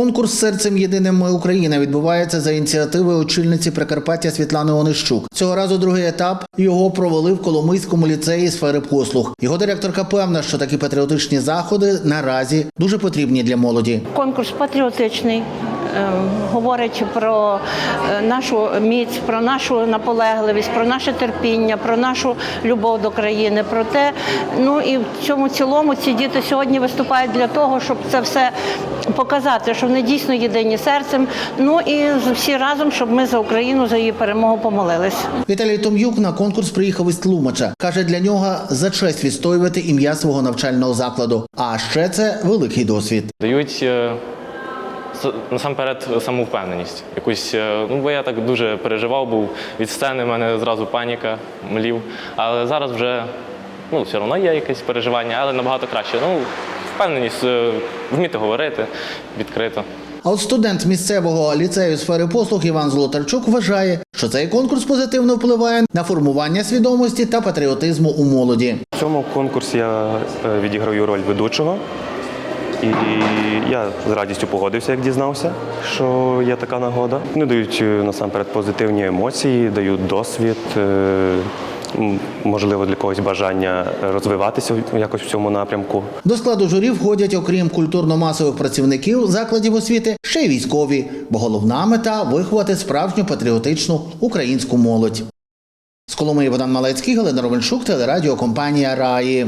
Конкурс серцем єдиним ми Україна відбувається за ініціативи очільниці Прикарпаття Світлани Онищук. Цього разу другий етап його провели в Коломийському ліцеї сфери послуг. Його директорка певна, що такі патріотичні заходи наразі дуже потрібні для молоді. Конкурс патріотичний, е, говорить про е, нашу міць, про нашу наполегливість, про наше терпіння, про нашу любов до країни. Про те, ну і в цьому цілому ці діти сьогодні виступають для того, щоб це все показати, що вони дійсно єдині серцем. Ну і всі разом, щоб ми за Україну за її перемогу помолились. Віталій Том'юк на конкурс приїхав із Тлумача. Каже, для нього за честь відстоювати ім'я свого навчального закладу. А ще це великий досвід. дають е, насамперед самовпевненість. Якусь, е, ну бо я так дуже переживав, був від сцени, в мене зразу паніка, млів. Але зараз вже ну, все одно є якесь переживання, але набагато краще. Ну, впевненість, е, вміти говорити відкрито. А от студент місцевого ліцею сфери послуг Іван Золотарчук вважає, що цей конкурс позитивно впливає на формування свідомості та патріотизму у молоді. В цьому конкурсі я е, відіграю роль ведучого. І я з радістю погодився, як дізнався, що є така нагода. Вони дають е, насамперед позитивні емоції, дають досвід, е, можливо, для когось бажання розвиватися якось в цьому напрямку. До складу журі входять, окрім культурно-масових працівників закладів освіти, ще й військові, бо головна мета виховати справжню патріотичну українську молодь. З Коломиї Богдан Малецький, Галина Ровеншук, телерадіокомпанія Раї.